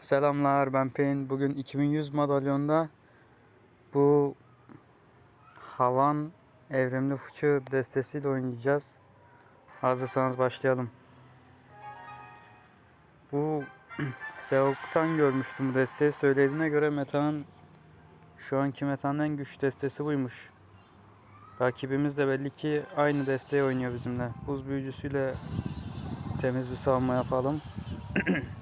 Selamlar ben Peyn. Bugün 2100 madalyonda bu Havan evrimli fıçı destesiyle oynayacağız. Hazırsanız başlayalım. Bu Seok'tan görmüştüm bu desteği. Söylediğine göre Meta'nın şu anki Meta'nın en güçlü destesi buymuş. Rakibimiz de belli ki aynı desteği oynuyor bizimle. Buz büyücüsüyle temiz bir savunma yapalım.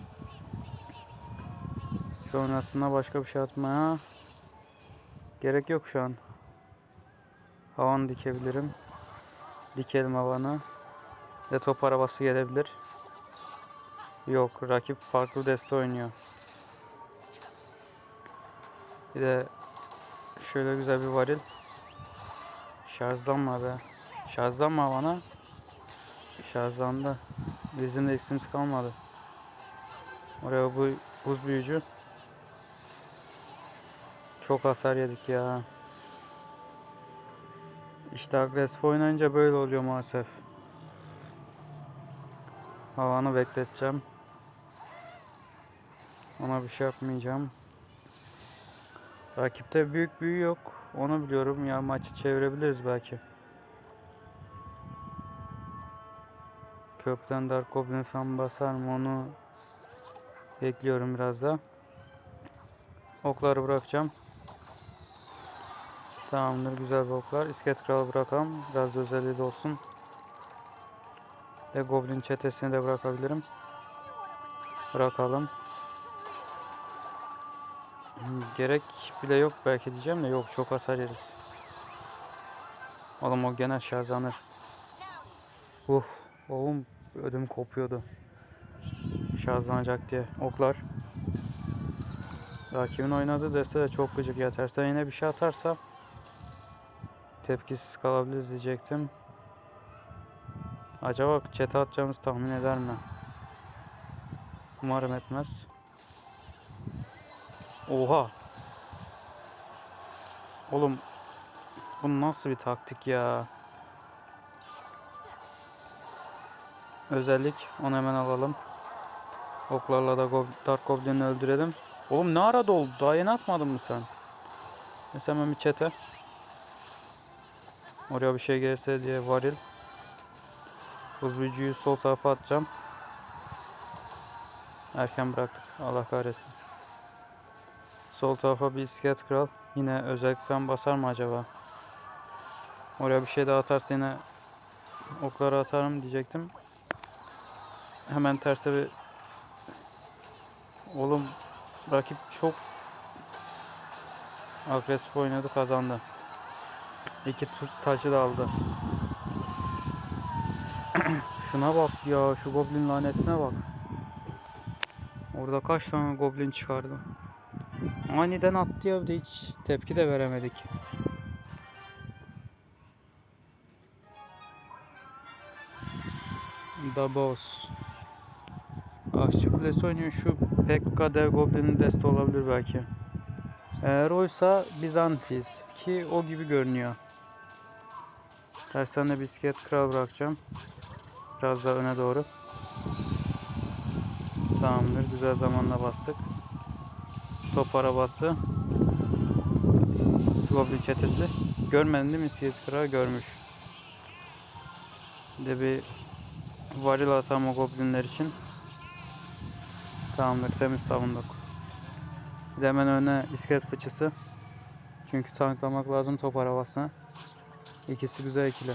Sonrasında başka bir şey atmaya gerek yok şu an. Havan dikebilirim. Dikelim havanı. Ve top arabası gelebilir. Yok rakip farklı deste oynuyor. Bir de şöyle güzel bir varil. Şarjlanma be. Şarjlanma havana. Şarjlandı. Bizim de isimsiz kalmadı. Oraya bu buz büyücü. Çok hasar yedik ya. İşte agresif oynayınca böyle oluyor maalesef. Havanı bekleteceğim. Ona bir şey yapmayacağım. Rakipte büyük büyü yok. Onu biliyorum ya maçı çevirebiliriz belki. Kökten Dark Goblin falan basar mı onu bekliyorum biraz da. Okları bırakacağım. Tamamdır güzel bir oklar. İskelet kralı bırakalım. Biraz da özelliği de olsun. Ve goblin çetesini de bırakabilirim. Bırakalım. Hmm, Gerek bile yok belki diyeceğim de yok çok hasar yeriz. Oğlum o gene şarjlanır. Uh, oğlum ödüm kopuyordu. Şarjlanacak diye. Oklar. Rakibin oynadığı deste de çok gıcık ya. Tersten yine bir şey atarsa tepkisiz kalabiliriz diyecektim. Acaba çete atacağımız tahmin eder mi? Umarım etmez. Oha. Oğlum bu nasıl bir taktik ya? Özellik onu hemen alalım. Oklarla da Dark Goblin'i öldürelim. Oğlum ne ara doldu? Daha yeni atmadın mı sen? Mesela hemen bir çete. Oraya bir şey gelirse diye varil. Büyücüyü sol tarafa atacağım. Erken bıraktık. Allah kahretsin. Sol tarafa bir iskelet kral. Yine özellikten basar mı acaba? Oraya bir şey daha atarsa yine okları atarım diyecektim. Hemen terse bir Oğlum rakip çok agresif oynadı kazandı. İki taşı da aldı. Şuna bak ya şu goblin lanetine bak. Orada kaç tane goblin çıkardı. Aniden attı ya bir de hiç tepki de veremedik. Boss. Aşçı Kulesi oynuyor. Şu Pekka Dev Goblin'in deste olabilir belki. Eğer oysa Bizantis. Ki o gibi görünüyor. Tersten de bisiklet kral bırakacağım. Biraz daha öne doğru. Tamamdır. Güzel zamanla bastık. Top arabası. Goblin çetesi. Görmedin değil mi iskelet kralı? Görmüş. Bir de bir varil atam o goblinler için. Tamamdır. Temiz savunduk. Bir de hemen öne iskelet fıçısı. Çünkü tanklamak lazım top arabasına. İkisi güzel ikili.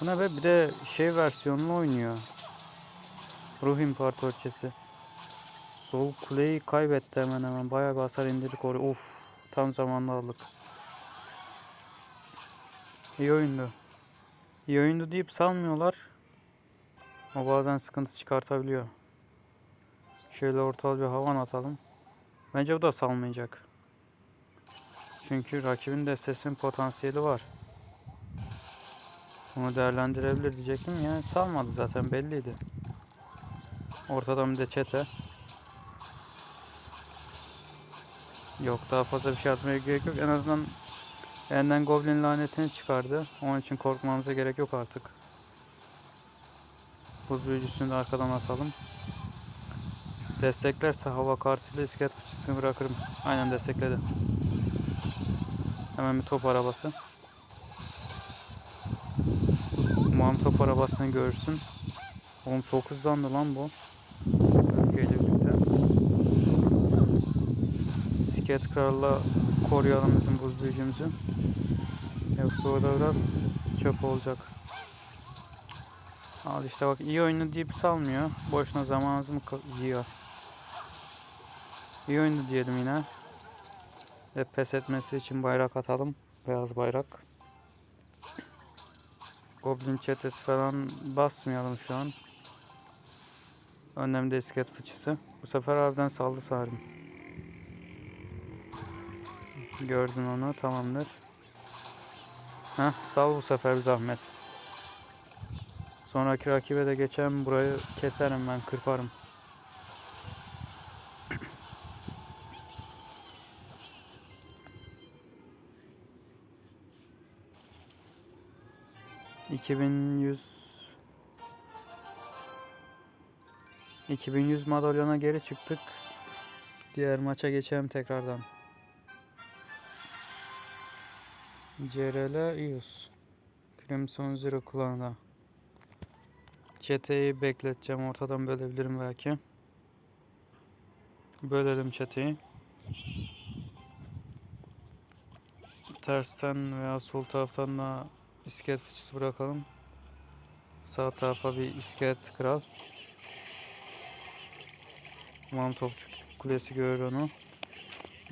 Bu ne be? Bir de şey versiyonunu oynuyor. Ruh İmparatorçesi. Sol kuleyi kaybetti hemen hemen. Bayağı bir hasar indirdik oraya. Of. Tam zamanında aldık. İyi oyundu. İyi oyundu deyip salmıyorlar. O bazen sıkıntı çıkartabiliyor. Şöyle ortalı bir havan atalım. Bence bu da salmayacak. Çünkü rakibin de sesin potansiyeli var. Bunu değerlendirebilir diyecektim. Yani salmadı zaten belliydi. Ortadan bir de çete. Yok daha fazla bir şey atmaya gerek yok. En azından elinden Goblin lanetini çıkardı. Onun için korkmamıza gerek yok artık. Buz büyücüsünü de arkadan atalım. Desteklerse hava kartıyla iskelet fıçısını bırakırım. Aynen destekledi. Hemen bir top arabası. Umarım top arabasını görürsün. Oğlum çok hızlandı lan bu. Öfkeyle birlikte. İskelet kralla koruyalım bizim buz büyücümüzü. Yoksa orada biraz çöp olacak. Al işte bak iyi oyunu deyip salmıyor. Boşuna zamanımızı mı yiyor. İyi oyunu diyelim yine. Ve pes etmesi için bayrak atalım. Beyaz bayrak. Goblin çetesi falan basmayalım şu an. Önlemde iskelet fıçısı. Bu sefer harbiden saldı sarım. Gördün onu tamamdır. Heh sal bu sefer bir zahmet. Sonraki rakibe de geçen burayı keserim ben kırparım. ...2100... ...2100 madalyona geri çıktık. Diğer maça geçelim tekrardan. CRL Ius. Crimson Zero kulağına. Çeteyi bekleteceğim. Ortadan bölebilirim belki. Bölelim çeteyi. Tersten veya sol taraftan da iskelet fıçısı bırakalım. Sağ tarafa bir iskelet kral. Umarım topçu kulesi görür onu.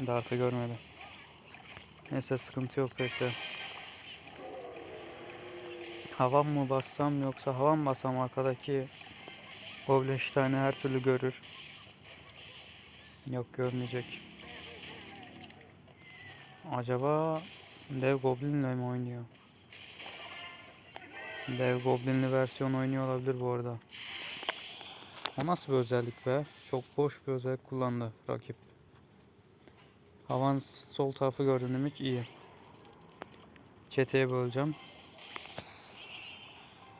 Dartı görmedi. Neyse sıkıntı yok bekle. Havan mı bassam yoksa havan mı bassam arkadaki Goblin Stein'i her türlü görür. Yok görmeyecek. Acaba Dev Goblin'le mi oynuyor? Dev Goblin'li versiyon oynuyor olabilir bu arada. O nasıl bir özellik be? Çok boş bir özellik kullandı rakip. Havan sol tarafı gördün demek iyi. Çeteye böleceğim.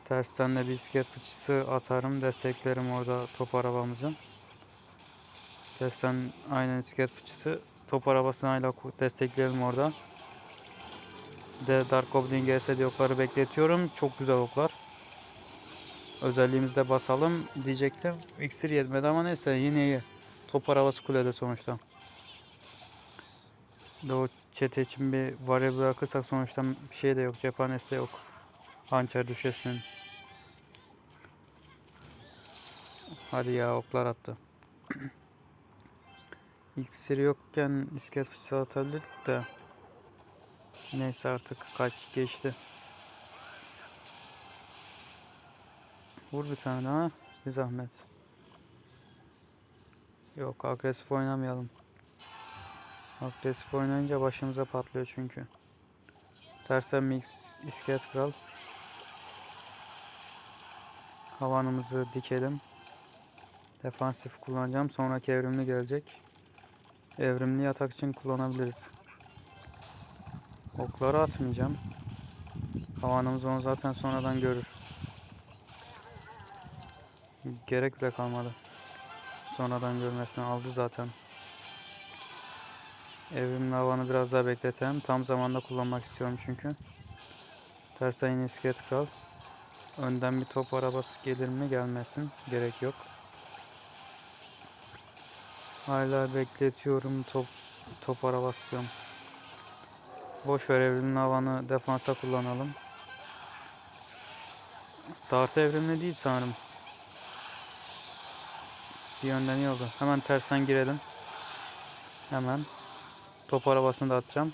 Tersten de bir iskelet fıçısı atarım. Desteklerim orada top arabamızı. Tersten aynen iskelet fıçısı. Top arabasını hala destekleyelim orada. De Dark Goblin GS okları bekletiyorum. Çok güzel oklar. Özelliğimizde basalım diyecektim. İksir yetmedi ama neyse yine iyi. Top arabası kulede sonuçta. O çete için bir varya bırakırsak sonuçta bir şey de yok. Cephanesi de yok. Hançer düşesinin. Hadi ya oklar attı. İksir yokken iskelet fıçısı atabilirdik de. Neyse artık kaç geçti. Vur bir tane daha. Bir zahmet. Yok agresif oynamayalım. Agresif oynayınca başımıza patlıyor çünkü. Tersen mix iskelet kral. Havanımızı dikelim. Defansif kullanacağım. Sonraki evrimli gelecek. Evrimli yatak için kullanabiliriz. Okları atmayacağım. Havanımız onu zaten sonradan görür. Gerek bile kalmadı. Sonradan görmesini aldı zaten. Evrimli havanı biraz daha bekletelim. Tam zamanda kullanmak istiyorum çünkü. Tersten yine iskelet kral. Önden bir top arabası gelir mi gelmesin. Gerek yok. Hala bekletiyorum top top arabası diyorum. Boş ver evrimli havanı defansa kullanalım. Dart evrimli değil sanırım. Bir yönden iyi oldu. Hemen tersten girelim. Hemen. Top arabasını da atacağım.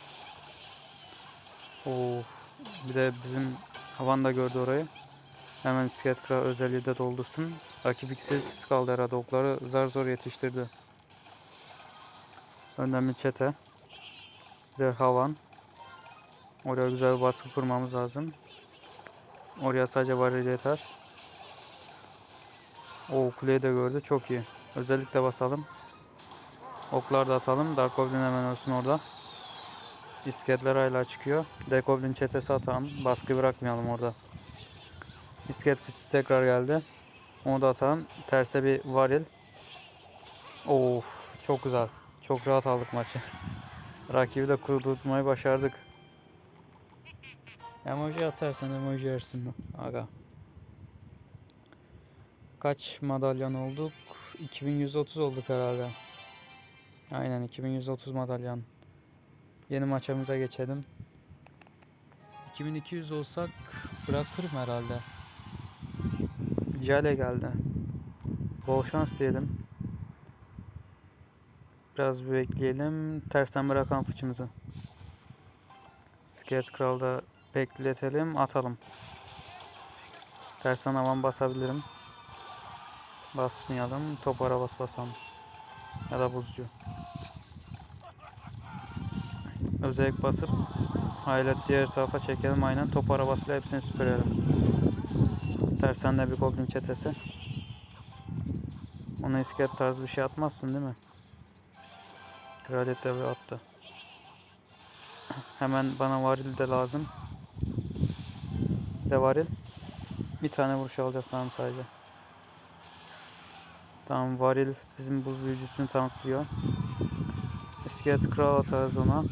Oo. Bir de bizim havan da gördü orayı. Hemen iskelet kral özelliği de doldursun. Rakip ikisi siz kaldı herhalde. Okları zar zor yetiştirdi. Önden bir çete. Bir de havan. Oraya güzel bir baskı kurmamız lazım. Oraya sadece varil yeter. O kuleyi de gördü. Çok iyi. Özellikle basalım. Oklar da atalım. Dark Goblin hemen ölsün orada. İsketler hala çıkıyor. Dark Goblin çetesi atalım. Baskı bırakmayalım orada. İsket fıçısı tekrar geldi. Onu da atalım. Terse bir varil. Of çok güzel. Çok rahat aldık maçı. Rakibi de kurdurtmayı başardık. Emoji atarsan emoji yersin. Aga. Kaç madalyan olduk? 2130 olduk herhalde. Aynen 2130 madalyan. Yeni maçımıza geçelim. 2200 olsak bırakırım herhalde. Jale geldi. Bol şans diyelim. Biraz bir bekleyelim. Tersten bırakan fıçımızı. Skelet Kral'da bekletelim. Atalım. Tersten havan basabilirim. Basmayalım. Top arabası basalım. Ya da buzcu. Özellik basıp Haylet diğer tarafa çekelim aynen. Top arabasıyla hepsini süpürelim. Tersten de bir goblin çetesi. Ona iskelet tarzı bir şey atmazsın değil mi? Kraliyet devre attı. Hemen bana varil de lazım. De varil. Bir tane vuruş alacağız sanırım sadece. Tamam varil bizim buz büyücüsünü tanıtlıyor. İskelet kral atarız ona.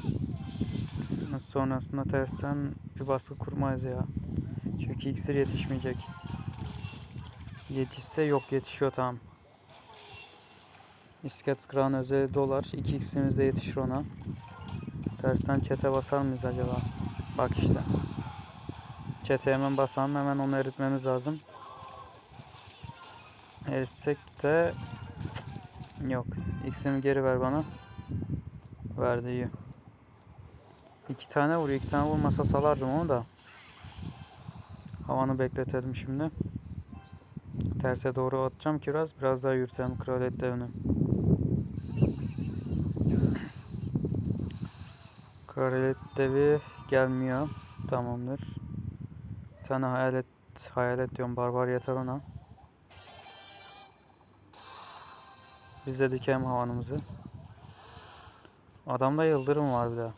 Sonrasında tersten bir baskı kurmayız ya. Çünkü iksir yetişmeyecek. Yetişse yok yetişiyor tamam. İskelet kralın özel dolar. 2 iksirimiz de yetişir ona. Tersten çete basar mıyız acaba? Bak işte. Çete hemen basalım. Hemen onu eritmemiz lazım. Eritsek de yok. X'imi geri ver bana. Verdi iyi. İki tane vuruyor. iki tane vurmasa salardım onu da. Havanı bekletelim şimdi. Terse doğru atacağım ki biraz. Biraz daha yürütelim kraliyet devini. Kraliyet devi gelmiyor. Tamamdır. Tane hayalet, hayalet diyorum. Barbar yeter ona. Biz de dikelim havanımızı. Adamda yıldırım var bir de.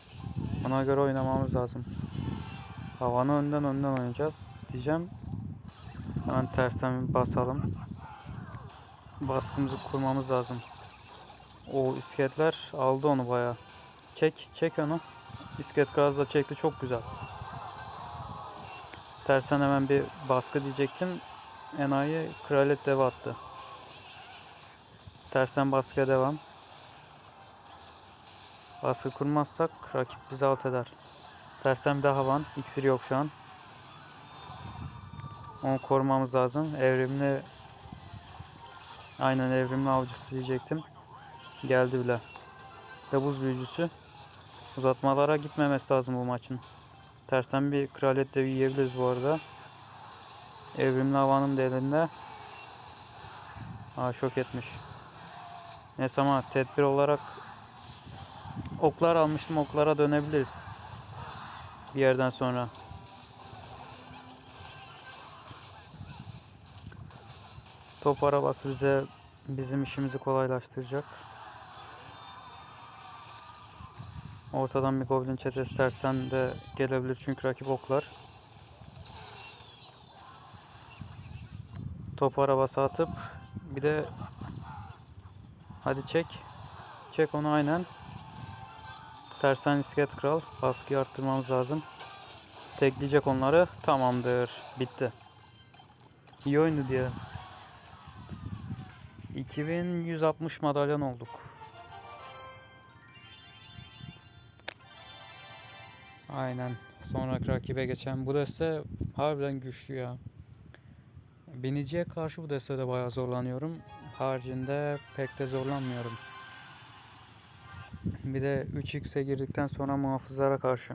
Ona göre oynamamız lazım. Havanı önden önden oynayacağız diyeceğim. Hemen tersten basalım. Baskımızı kurmamız lazım. O iskeletler aldı onu bayağı. Çek, çek onu. İskelet gazla çekti çok güzel. Tersen hemen bir baskı diyecektim. Enayi kraliyet dev attı. Tersten baskıya devam. Baskı kurmazsak rakip bizi alt eder. Tersten bir daha van. İksir yok şu an. Onu korumamız lazım. Evrimli Aynen evrimli avcısı diyecektim. Geldi bile. Ve buz büyücüsü. Uzatmalara gitmemesi lazım bu maçın. Tersten bir kraliyet devi yiyebiliriz bu arada. Evrimli havanın da elinde. Aa şok etmiş. Neyse ama tedbir olarak oklar almıştım. Oklara dönebiliriz. Bir yerden sonra. Top arabası bize bizim işimizi kolaylaştıracak. Ortadan bir goblin çetesi tersten de gelebilir çünkü rakip oklar. Top arabası atıp bir de hadi çek. Çek onu aynen. Tersten iskelet kral. Baskıyı arttırmamız lazım. Tekleyecek onları. Tamamdır. Bitti. İyi oyundu diye. 2160 madalyan olduk. Aynen. Sonraki rakibe geçen bu deste harbiden güçlü ya. Biniciye karşı bu destede bayağı zorlanıyorum. Haricinde pek de zorlanmıyorum. Bir de 3x'e girdikten sonra muhafızlara karşı.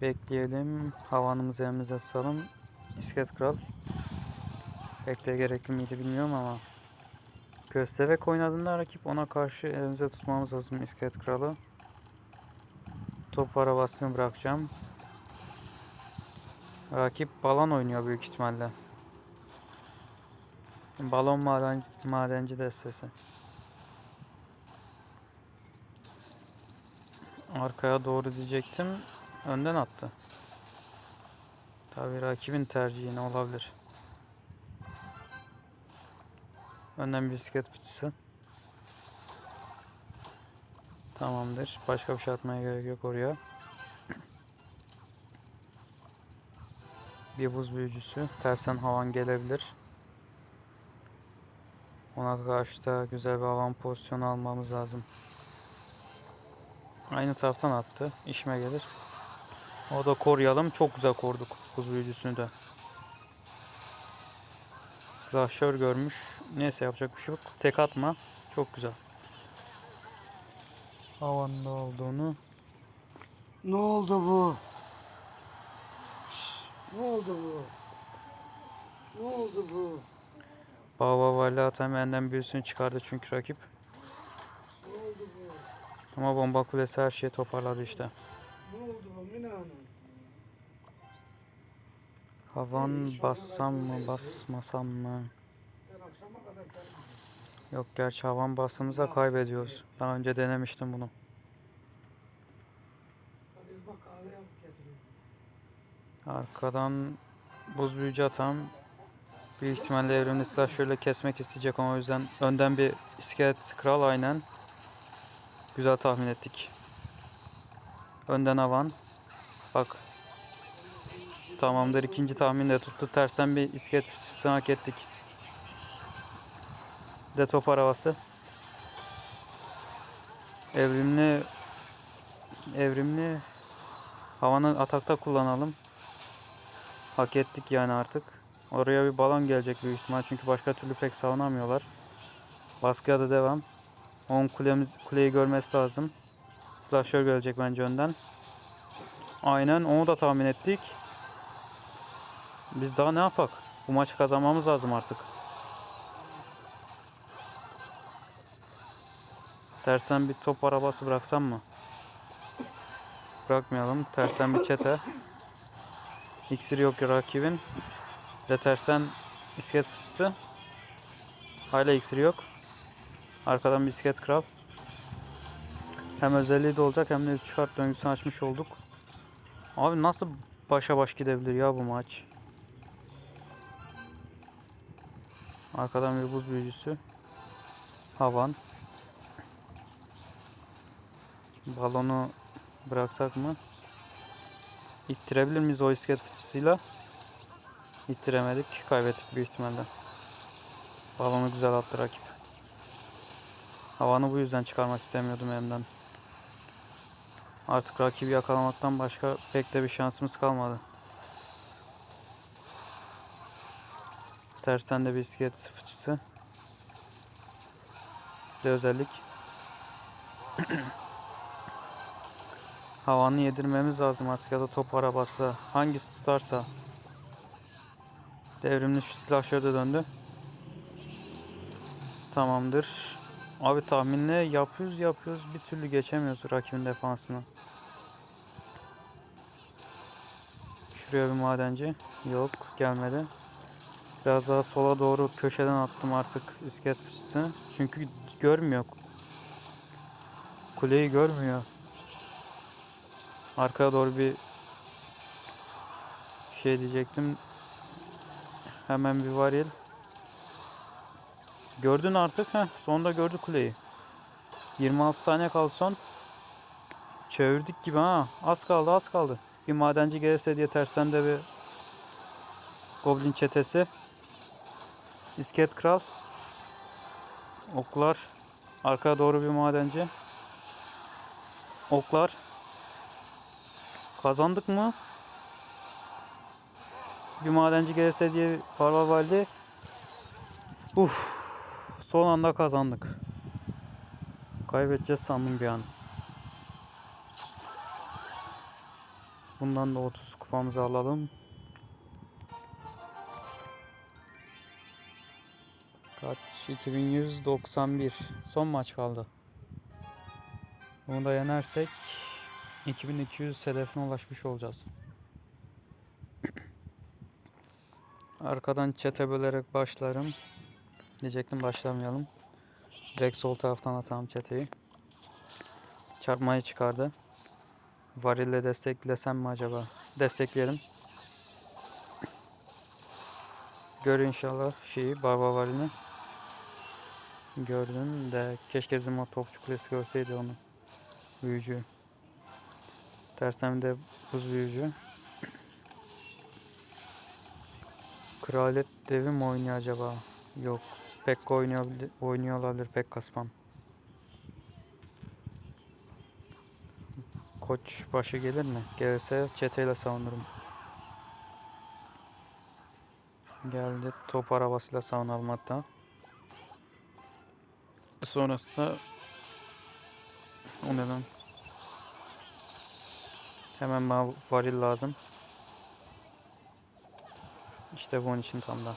Bekleyelim. Havanımızı elimizde tutalım. İskelet kral. Pek de gerekli miydi bilmiyorum ama. Köstebek oynadığında rakip ona karşı elimizde tutmamız lazım iskelet kralı. Top arabasını bırakacağım. Rakip balon oynuyor büyük ihtimalle. Balon maden, madenci destesi. Arkaya doğru diyecektim. Önden attı. Tabii rakibin tercihi ne olabilir. Önden bisiklet fıçısı. Tamamdır. Başka bir şey atmaya gerek yok oraya. Bir buz büyücüsü. Tersen havan gelebilir. Ona karşı da güzel bir havan pozisyonu almamız lazım. Aynı taraftan attı. İşime gelir. O da koruyalım. Çok güzel koruduk buz büyücüsünü de. Slasher görmüş. Neyse yapacak bir şey yok. Tek atma. Çok güzel. Havanın da olduğunu. Ne oldu bu? Ne oldu bu? Ne oldu bu? Baba Vali Atam benden birisini çıkardı çünkü rakip. Ne oldu bu? Ama bomba kulesi her şeyi toparladı işte. Ne oldu bu Mina Hanım? Havan bassam mı basmasam mı? Ben akşama kadar seni Yok gerçi havan bastığımızda kaybediyoruz. Daha önce denemiştim bunu. Arkadan buz büyücü atam. Büyük ihtimalle evrimli silah şöyle kesmek isteyecek ama o yüzden önden bir iskelet kral aynen. Güzel tahmin ettik. Önden avan. Bak. Tamamdır ikinci tahmin de tuttu. Tersten bir iskelet fıçısı hak ettik. De top havası. Evrimli evrimli havanı atakta kullanalım. Hak ettik yani artık. Oraya bir balon gelecek büyük ihtimal çünkü başka türlü pek savunamıyorlar. Baskıya da devam. 10 kulemiz, kuleyi görmesi lazım. Slasher gelecek bence önden. Aynen onu da tahmin ettik. Biz daha ne yapak? Bu maçı kazanmamız lazım artık. Tersten bir top arabası bıraksam mı? Bırakmayalım. Tersten bir çete. İksir yok rakibin. De tersten iskelet fıçısı. Hala iksir yok. Arkadan bir iskelet kral. Hem özelliği de olacak hem de 3 kart döngüsünü açmış olduk. Abi nasıl başa baş gidebilir ya bu maç? Arkadan bir buz büyücüsü. Havan. Balonu bıraksak mı? İttirebilir miyiz o iskelet fıçısıyla? İttiremedik. Kaybettik büyük ihtimalle. Balonu güzel attı rakip. Havanı bu yüzden çıkarmak istemiyordum elimden. Artık rakibi yakalamaktan başka pek de bir şansımız kalmadı. Tersten de bir iskelet fıçısı. Bir De özellik. Havanı yedirmemiz lazım artık ya da top arabası. Hangisi tutarsa. Devrimli şu şöyle döndü. Tamamdır. Abi tahminle yapıyoruz yapıyoruz bir türlü geçemiyoruz rakibin defansını. Şuraya bir madenci. Yok gelmedi. Biraz daha sola doğru köşeden attım artık iskelet fıçısını. Çünkü görmüyor. Kuleyi görmüyor. Arkaya doğru bir şey diyecektim. Hemen bir varil. Gördün artık. Heh, sonunda gördü kuleyi. 26 saniye kaldı son. Çevirdik gibi ha. Az kaldı az kaldı. Bir madenci gelirse diye tersten de bir Goblin çetesi. İsket kral. Oklar. Arkaya doğru bir madenci. Oklar. Kazandık mı? Bir madenci gelirse diye Barbar Valide. Uf. Son anda kazandık. Kaybedeceğiz sandım bir an. Bundan da 30 kupamızı alalım. Kaç? 2191. Son maç kaldı. Bunu da yenersek 2200 hedefine ulaşmış olacağız. Arkadan çete bölerek başlarım. Diyecektim başlamayalım. Direkt sol taraftan atalım çeteyi. Çarpmayı çıkardı. Varille desteklesem mi acaba? Destekleyelim. Gör inşallah şeyi barbar varilini. Gördüm de keşke bizim o topçu kulesi görseydi onu. Büyücü. Tersten de buz büyücü. Kraliyet devi mi oynuyor acaba? Yok. Pekka oynuyor, oynuyor olabilir Pekka spam. Koç başı gelir mi? Gelirse çeteyle savunurum. Geldi. Top arabasıyla savunalım hatta. Sonrasında o ne lan? Hemen bana varil lazım. İşte bunun için tam da.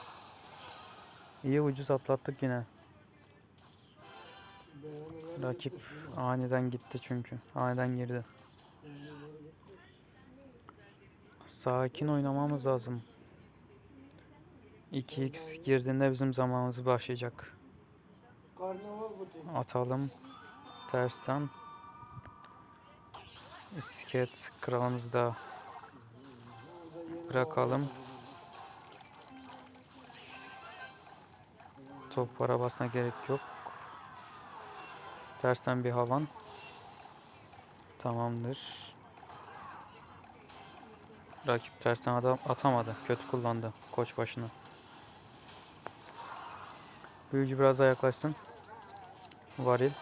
İyi ucuz atlattık yine. Rakip aniden gitti çünkü. Aniden girdi. Sakin oynamamız lazım. 2x girdiğinde bizim zamanımız başlayacak. Atalım. Tersten. İsket kralımızı da Bırakalım. top arabasına gerek yok. Tersten bir havan. Tamamdır. Rakip tersten adam atamadı. Kötü kullandı koç başını. Büyücü biraz daha yaklaşsın. Varil.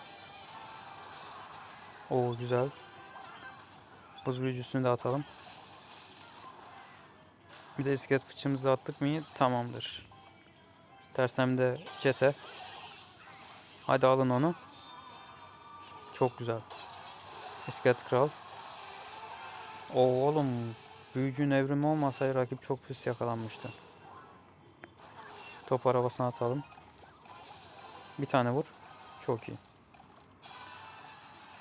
Oo güzel. Buz büyücüsünü de atalım. Bir de iskelet fıçımızı attık mı tamamdır. Tersten de çete. Hadi alın onu. Çok güzel. İskelet kral. Oo oğlum büyücünün evrimi olmasaydı rakip çok pis yakalanmıştı. Top arabasına atalım. Bir tane vur. Çok iyi.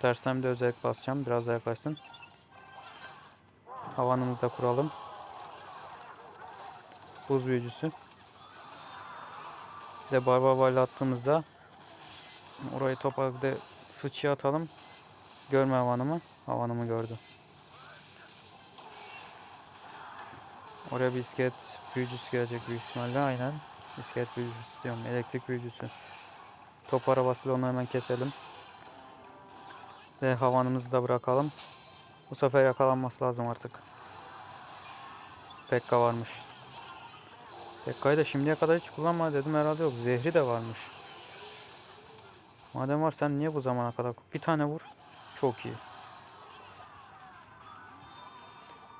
Tersten de özellik basacağım. Biraz daha yaklaşsın. Havanımızı da kuralım. Buz büyücüsü. Bir de attığımızda orayı de fıçıya atalım. Görme havanımı. Havanımı gördü. Oraya bir iskelet büyücüsü gelecek büyük ihtimalle. Aynen. İskelet büyücüsü diyorum. Elektrik büyücüsü. Top arabasıyla onu hemen keselim. Ve havanımızı da bırakalım. Bu sefer yakalanması lazım artık. Pekka varmış. Pekka'yı da şimdiye kadar hiç kullanma dedim herhalde yok. Zehri de varmış. Madem var sen niye bu zamana kadar bir tane vur. Çok iyi.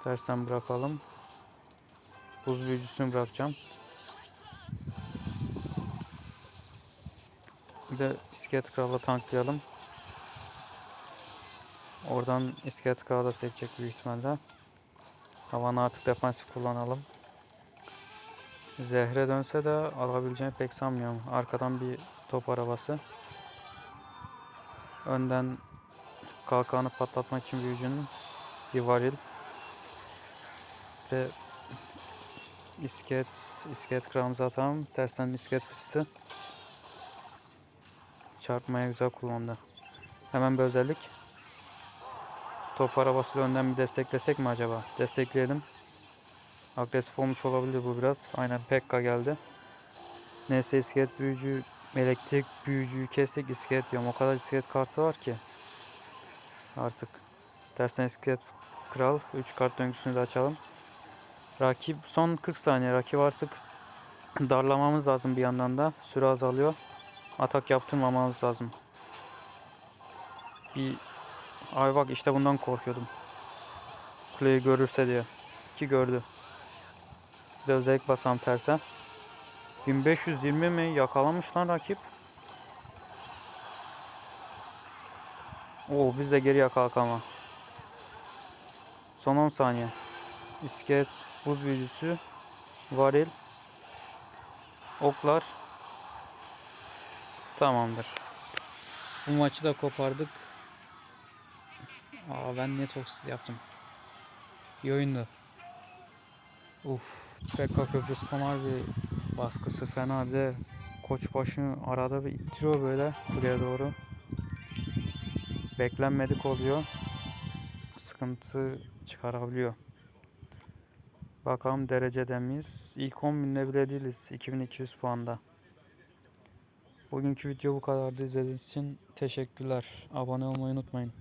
Tersten bırakalım. Buz büyücüsünü bırakacağım. Bir de iskelet kralı tanklayalım. Oradan iskelet kralı da sekecek büyük ihtimalle. Havanı artık defansif kullanalım. Zehre dönse de alabileceğini pek sanmıyorum. Arkadan bir top arabası. Önden kalkanı patlatmak için büyücünün bir varil. Ve iskelet, iskelet kralımızı atalım. Tersten iskelet fıçısı. Çarpmaya güzel kullandı. Hemen bir özellik. Top arabasıyla önden bir desteklesek mi acaba? Destekleyelim. Agresif olmuş olabilir bu biraz. Aynen Pekka geldi. Neyse iskelet büyücü, elektrik büyücüyü kestik iskelet diyorum. O kadar iskelet kartı var ki. Artık. Tersten iskelet kral. 3 kart döngüsünü de açalım. Rakip son 40 saniye. Rakip artık darlamamız lazım bir yandan da. Süre azalıyor. Atak yaptırmamamız lazım. Bir Ay bak işte bundan korkuyordum. Kuleyi görürse diye. Ki gördü. Bir de özellik basam terse. 1520 mi yakalamış lan rakip? Oo biz de geri yakaladık ama. Son 10 saniye. İskelet, buz büyücüsü, varil, oklar. Tamamdır. Bu maçı da kopardık. Aa ben niye toksit yaptım? İyi oyundu. Uf, Pekka Köprüsü harbi baskısı fena bir de koç başını arada bir ittiriyor böyle kuleye doğru. Beklenmedik oluyor. Sıkıntı çıkarabiliyor. Bakalım derecede miyiz? İlk 10 binde bile değiliz. 2200 puanda. Bugünkü video bu kadardı. İzlediğiniz için teşekkürler. Abone olmayı unutmayın.